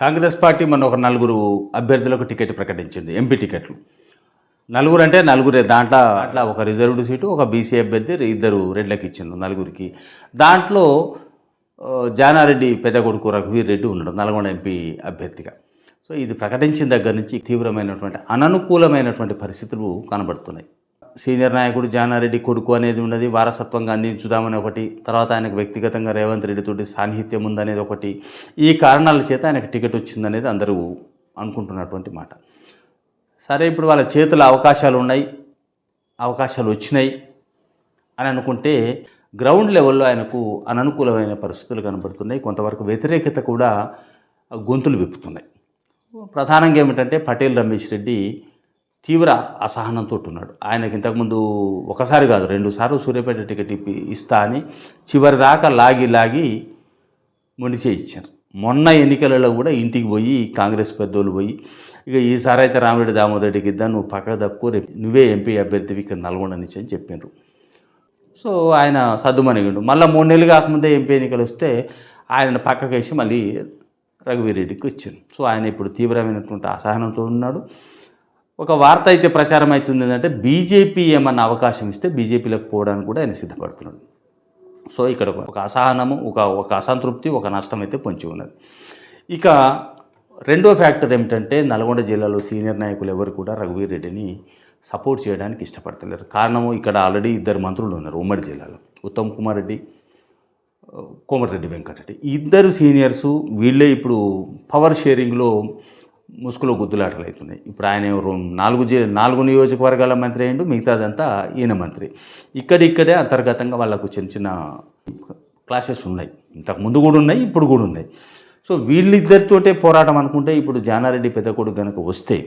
Congress party మన ఒక నలుగురు అభ్యర్థులకు టికెట్ ప్రకటించింది ఎంపీ టికెట్లు. నలుగురు అంటే నలుగురే దాంట్లో అట్లా ఒక రిజర్వ్డ్ సీటు ఒక బీసీ అభ్యర్థి ఇద్దరు రెడ్లకి ఇచ్చింది నలుగురికి. దాంట్లో జానారెడ్డి పెద్ద కొడుకు రఘువీర్ రెడ్డి ఉన్నాడు నల్గొండ ఎంపీ అభ్యర్థిగా. సో ఇది ప్రకటించిన దగ్గర నుంచి తీవ్రమైనటువంటి అననుకూలమైనటువంటి పరిస్థితులు కనబడుతున్నాయి. సీనియర్ నాయకుడు జానారెడ్డి కొడుకు అనేది ఉన్నది. వారసత్వంగా అందించుదామని ఒకటి తర్వాత ఆయనకు వ్యక్తిగతంగా రేవంత్ రెడ్డితోటి సాన్నిహిత్యం ఉందనేది ఒకటి. ఈ కారణాల చేత ఆయనకు టికెట్ వచ్చిందనేది అందరూ అనుకుంటున్నటువంటి మాట. సరే ఇప్పుడు వాళ్ళ చేతుల అవకాశాలు ఉన్నాయి అవకాశాలు వచ్చినాయి అని అనుకుంటే గ్రౌండ్ లెవెల్లో ఆయనకు అననుకూలమైన పరిస్థితులు కనబడుతున్నాయి. కొంతవరకు వ్యతిరేకత కూడా గొంతులు విప్పుతున్నాయి. ప్రధానంగా ఏమిటంటే పటేల్ రమేష్ రెడ్డి తీవ్ర అసహనంతో ఉన్నాడు ఆయనకి ఇంతకుముందు ఒకసారి కాదు రెండు సార్లు సూర్యాపేట టికెట్ ఇప్పి ఇస్తా అని చివరి దాకా లాగి లాగి మొండిచే ఇచ్చారు. మొన్న ఎన్నికలలో కూడా ఇంటికి పోయి కాంగ్రెస్ పెద్దోళ్ళు పోయి ఇక ఈసారి అయితే రామిరెడ్డి దామోదర్ ఇద్దా నువ్వు పక్క తక్కువ రేపు నువ్వే ఎంపీ అభ్యర్థివి ఇక్కడ నల్గొండ నుంచి అని చెప్పారు సో ఆయన సర్దుమణిగిండు. మళ్ళీ మూడు నెలలు కాకముందే ఎంపీ ఎన్నికలు వస్తే ఆయన పక్కకేసి మళ్ళీ రఘువీరెడ్డికి ఇచ్చారు. సో ఆయన ఇప్పుడు తీవ్రమైనటువంటి అసహనంతో ఉన్నాడు. ఒక వార్త అయితే ప్రచారం అవుతుంది ఏంటంటే బీజేపీ ఏమన్నా అవకాశం ఇస్తే బీజేపీలోకి పోవడానికి కూడా ఆయన సిద్ధపడుతున్నాడు. సో ఇక్కడ ఒక- అసహనము ఒక ఒక అసంతృప్తి ఒక నష్టం అయితే పొంచి ఉన్నది. ఇక రెండో ఫ్యాక్టర్ ఏమిటంటే నల్గొండ జిల్లాలో సీనియర్ నాయకులు ఎవరు కూడా రఘువీర్ రెడ్డిని సపోర్ట్ చేయడానికి ఇష్టపడతలేరు. కారణము ఇక్కడ ఆల్రెడీ ఇద్దరు మంత్రులు ఉన్నారు ఉమ్మడి జిల్లాలో. ఉత్తమ్ కుమార్ రెడ్డి కోమటిరెడ్డి వెంకటరెడ్డి. ఇద్దరు సీనియర్సు వీళ్ళే ఇప్పుడు పవర్ షేరింగ్లో ముసుగులో గుద్దులాటలు అవుతున్నాయి. ఇప్పుడు ఆయన నాలుగు జి నాలుగు నియోజకవర్గాల మంత్రి అయ్యిండు మిగతాదంతా ఈయన మంత్రి. ఇక్కడిక్కడే అంతర్గతంగా వాళ్ళకు చిన్న చిన్న క్లాసెస్ ఉన్నాయి. ఇంతకు ముందు కూడా ఉన్నాయి ఇప్పుడు కూడా ఉన్నాయి. సో వీళ్ళిద్దరితోటే పోరాటం అనుకుంటే ఇప్పుడు జానారెడ్డి పెద్ద కొడుకు కనుక వస్తే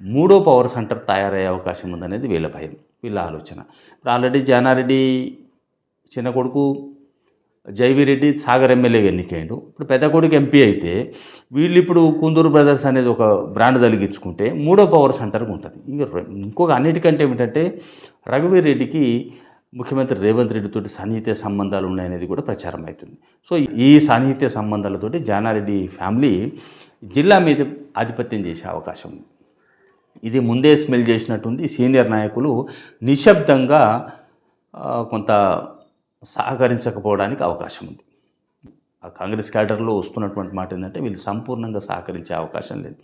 మూడో పవర్ సెంటర్ తయారయ్యే అవకాశం ఉందనేది వీళ్ళ భయం వీళ్ళ ఆలోచన. ఇప్పుడు ఆల్రెడీ జానారెడ్డి చిన్న కొడుకు జైవిరెడ్డి సాగర్ ఎమ్మెల్యేగా ఎన్నికయ్యాడు ఇప్పుడు పెద్ద కొడుకు ఎంపీ అయితే వీళ్ళు ఇప్పుడు కుందూరు బ్రదర్స్ అనేది ఒక బ్రాండ్ తలిగించుకుంటే మూడో పవర్ సెంటర్గా ఉంటుంది. ఇంకొక అన్నిటికంటే ఏమిటంటే రఘువీర్ రెడ్డికి ముఖ్యమంత్రి రేవంత్ రెడ్డితోటి సాన్నిహిత్య సంబంధాలు ఉన్నాయనేది కూడా ప్రచారం అవుతుంది. సో ఈ సాన్నిహిత్య సంబంధాలతోటి జానారెడ్డి ఫ్యామిలీ జిల్లా మీద ఆధిపత్యం చేసే అవకాశం ఉంది. ఇది ముందే స్మెల్ చేసినట్టుంది. సీనియర్ నాయకులు నిశ్శబ్దంగా కొంత సహకరించకపోవడానికి అవకాశం ఉంది. ఆ కాంగ్రెస్ క్యాడర్లో వస్తున్నటువంటి మాట ఏంటంటే వీళ్ళు సంపూర్ణంగా సహకరించే అవకాశం లేదు.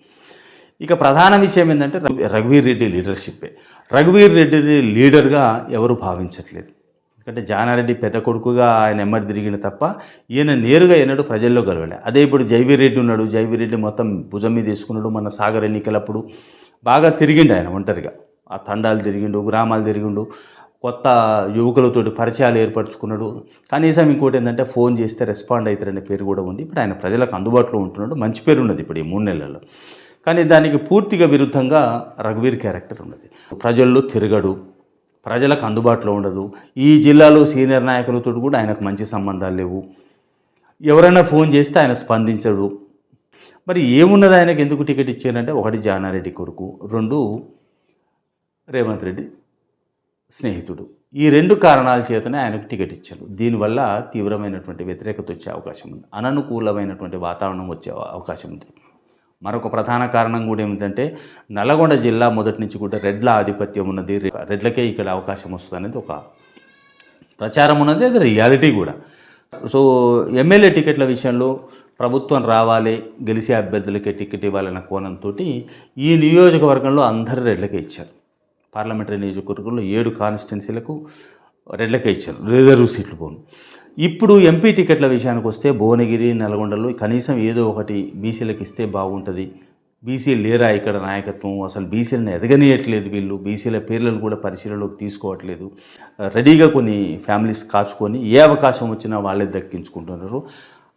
ఇక ప్రధాన విషయం ఏంటంటే రఘువీర్ రెడ్డి లీడర్షిప్పే. రఘువీర్ రెడ్డిని లీడర్గా ఎవరు భావించట్లేదు. ఎందుకంటే జానారెడ్డి పెద్ద కొడుకుగా ఆయన ఎమ్మడి తిరిగిన తప్ప ఈయన నేరుగా ఎన్నడూ ప్రజల్లో గెలవలే అదే ఇప్పుడు జైవీర్ రెడ్డి ఉన్నాడు. జైవీర్ రెడ్డి మొత్తం భుజం మీద తీసుకున్నాడు మన సాగర్ ఎన్నికలప్పుడు. బాగా తిరిగిండు ఆయన ఒంటరిగా. ఆ తండాలు తిరిగిండు గ్రామాలు తిరిగిండు. కొత్త యువకులతోటి పరిచయాలు ఏర్పరచుకున్నాడు. కనీసం ఇంకోటి ఏంటంటే ఫోన్ చేస్తే రెస్పాండ్ అవుతారనే పేరు కూడా ఉంది. ఇప్పుడు ఆయన ప్రజలకు అందుబాటులో ఉంటున్నాడు. మంచి పేరు ఉన్నది ఇప్పుడు ఈ మూడు నెలల్లో. కానీ దానికి పూర్తిగా విరుద్ధంగా రఘువీర్ క్యారెక్టర్ ఉన్నది. ప్రజల్లో తిరగడు. ప్రజలకు అందుబాటులో ఉండదు. ఈ జిల్లాలో సీనియర్ నాయకులతో కూడా ఆయనకు మంచి సంబంధాలు లేవు. ఎవరైనా ఫోన్ చేస్తే ఆయన స్పందించడు. మరి ఏమున్నది ఆయనకు ఎందుకు టికెట్ ఇచ్చారంటే ఒకటి జానారెడ్డి కొడుకు రెండు రేవంత్ రెడ్డి స్నేహితుడు. ఈ రెండు కారణాల చేతనే ఆయనకు టికెట్ ఇచ్చారు. దీనివల్ల తీవ్రమైనటువంటి వ్యతిరేకత వచ్చే అవకాశం ఉంది. అననుకూలమైనటువంటి వాతావరణం వచ్చే అవకాశం ఉంది. మరొక ప్రధాన కారణం కూడా ఏమిటంటే నల్గొండ జిల్లా మొదటి నుంచి కూడా రెడ్ల ఆధిపత్యం ఉన్నది. రెడ్లకే ఇక్కడ అవకాశం వస్తుంది అనేది ఒక ప్రచారం ఉన్నది. అది రియాలిటీ కూడా. సో ఎమ్మెల్యే టికెట్ల విషయంలో ప్రభుత్వం రావాలి గెలిచే అభ్యర్థులకే టికెట్ ఇవ్వాలన్న కోణంతో ఈ నియోజకవర్గంలో అందరు రెడ్లకే ఇచ్చారు. పార్లమెంటరీ నియోజకవర్గంలో ఏడు కాన్స్టిట్యున్సీలకు రెడ్లకే ఇచ్చారు. రిజర్వ్ సీట్లు పోను. ఇప్పుడు ఎంపీ టికెట్ల విషయానికి వస్తే భువనగిరి నల్గొండలో కనీసం ఏదో ఒకటి బీసీలకు ఇస్తే బాగుంటుంది. బీసీలు లేరా ఇక్కడ నాయకత్వం? అసలు బీసీలను ఎదగనీయట్లేదు వీళ్ళు. బీసీల పేర్లను కూడా పరిశీలనలోకి తీసుకోవట్లేదు. రెడీగా కొన్ని ఫ్యామిలీస్ కాచుకొని ఏ అవకాశం వచ్చినా వాళ్ళే దక్కించుకుంటున్నారు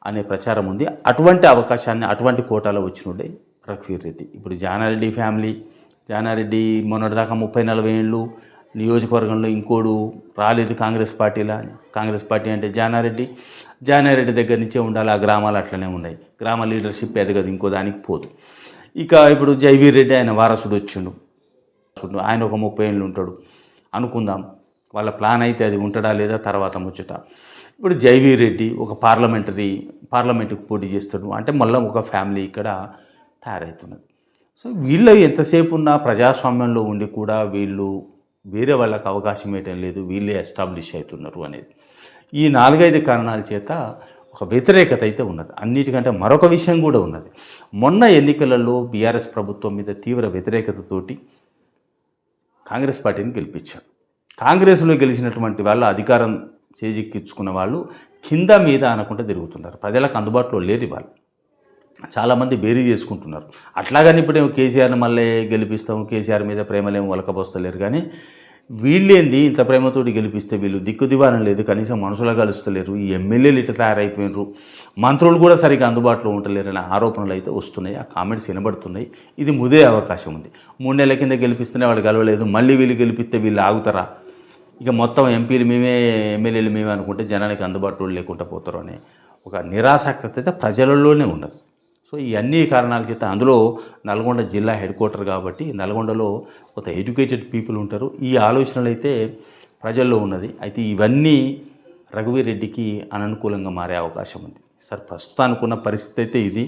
అనే ప్రచారం ఉంది. అటువంటి అవకాశాన్ని అటువంటి కోటాలో వచ్చినుండే రఘువీర్ రెడ్డి. ఇప్పుడు జానారెడ్డి ఫ్యామిలీ జానారెడ్డి మొన్నటిదాకా ముప్పై నలభై ఏళ్ళు నియోజకవర్గంలో ఇంకోడు రాలేదు కాంగ్రెస్ పార్టీలా? కాంగ్రెస్ పార్టీ అంటే జానారెడ్డి. జానారెడ్డి దగ్గర నుంచే ఉండాలి ఆ గ్రామాలు అట్లనే ఉన్నాయి. గ్రామ లీడర్షిప్ ఎదగదు ఇంకో దానికి పోదు. ఇక ఇప్పుడు జైవీర్ రెడ్డి ఆయన వారసుడు వచ్చిండు. ఆయన ఒక ముప్పై ఏళ్ళు ఉంటాడు. అనుకుందాం వాళ్ళ ప్లాన్ అయితే అది ఉంటడా లేదా తర్వాత ముచ్చట. ఇప్పుడు జైవీ రెడ్డి ఒక పార్లమెంటరీ పార్లమెంటుకు పోటీ చేస్తాడు. అంటే మళ్ళీ ఒక ఫ్యామిలీ ఇక్కడ తయారవుతున్నది సో వీళ్ళు ఎంతసేపు ఉన్నా ప్రజాస్వామ్యంలో ఉండి కూడా వీళ్ళు వేరే వాళ్ళకి అవకాశం ఇవ్వటం లేదు వీళ్ళే ఎస్టాబ్లిష్ అవుతున్నారు అనేది. ఈ నాలుగైదు కారణాల చేత ఒక వ్యతిరేకత అయితే ఉన్నది. అన్నిటికంటే మరొక విషయం కూడా ఉన్నది. మొన్న ఎన్నికలలో బీఆర్ఎస్ ప్రభుత్వం మీద తీవ్ర వ్యతిరేకతతోటి కాంగ్రెస్ పార్టీని గెలిపించారు. కాంగ్రెస్లో గెలిచినటువంటి వాళ్ళు అధికారం చేజిక్కించుకున్న వాళ్ళు కింద మీద అనకుండా తిరుగుతున్నారు. ప్రజలకు అందుబాటులో లేరు వాళ్ళు. చాలామంది బేరీ చేసుకుంటున్నారు. అట్లాగని ఇప్పుడేమో కేసీఆర్ని మళ్ళీ గెలిపిస్తాము కేసీఆర్ మీద ప్రేమలేము వలకపోస్తలేరు కానీ వీళ్ళేంది? ఇంత ప్రేమతోటి గెలిపిస్తే వీళ్ళు దిక్కు దివానం లేదు కనీసం మనుషులా కలుస్తలేరు ఈ ఎమ్మెల్యేలు ఇట్లా తయారైపోయినారు మంత్రులు కూడా సరిగ్గా అందుబాటులో ఉండలేరనే అనే ఆరోపణలు అయితే వస్తున్నాయి ఆ కామెంట్స్ వినబడుతున్నాయి. ఇది ముదే అవకాశం ఉంది. మూడు నెలల కింద గెలిపిస్తేనే వాళ్ళు గెలవలేదు మళ్ళీ వీళ్ళు గెలిపిస్తే వీళ్ళు ఆగుతారా? ఇక మొత్తం ఎంపీలు మేమే ఎమ్మెల్యేలు మేమే అనుకుంటే జనానికి అందుబాటులో లేకుండా పోతారు అనే ఒక నిరాసక్తత అయితే ప్రజలలోనే ఉండదు సో ఈ అన్ని కారణాల చేత అందులో నల్గొండ జిల్లా హెడ్ క్వార్టర్ కాబట్టి నల్గొండలో కొంత ఎడ్యుకేటెడ్ పీపుల్ ఉంటారు. ఈ ఆలోచనలు అయితే ప్రజల్లో ఉన్నది. అయితే ఇవన్నీ రఘువీరెడ్డికి అననుకూలంగా మారే అవకాశం ఉంది. సార్ ప్రస్తుతానికి ఉన్న పరిస్థితి అయితే ఇది.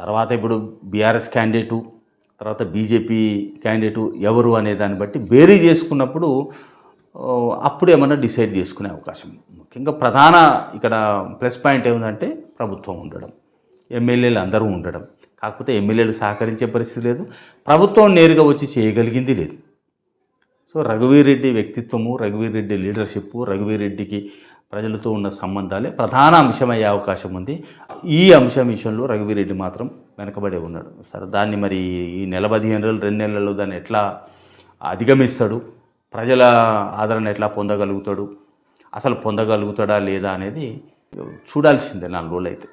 తర్వాత ఇప్పుడు బీఆర్ఎస్ క్యాండిడేటు తర్వాత బీజేపీ క్యాండిడేటు ఎవరు అనే దాన్ని బట్టి బేరీ చేసుకున్నప్పుడు అప్పుడు ఏమన్నా డిసైడ్ చేసుకునే అవకాశం ముఖ్యంగా ప్రధాన ఇక్కడ ప్లస్ పాయింట్ ఏముందంటే ప్రభుత్వం ఉండడం. ఎమ్మెల్యేలు అందరూ ఉండడం. కాకపోతే ఎమ్మెల్యేలు సహకరించే పరిస్థితి లేదు. ప్రభుత్వం నేరుగా వచ్చి చేయగలిగింది లేదు. సో రఘువీరెడ్డి వ్యక్తిత్వము రఘువీర్ రెడ్డి లీడర్షిప్ రఘువీరెడ్డికి ప్రజలతో ఉన్న సంబంధాలే ప్రధాన అంశమయ్యే అవకాశం ఉంది. ఈ అంశం విషయంలో రఘువీరెడ్డి మాత్రం వెనకబడే ఉన్నాడు. సరే దాన్ని మరి ఈ నెల పదిహేను రోజులు రెండు నెలల్లో దాన్ని ఎట్లా అధిగమిస్తాడు? ప్రజల ఆదరణ ఎట్లా పొందగలుగుతాడు? అసలు పొందగలుగుతాడా లేదా అనేది చూడాల్సిందే నాలుగు రోజులు అయితే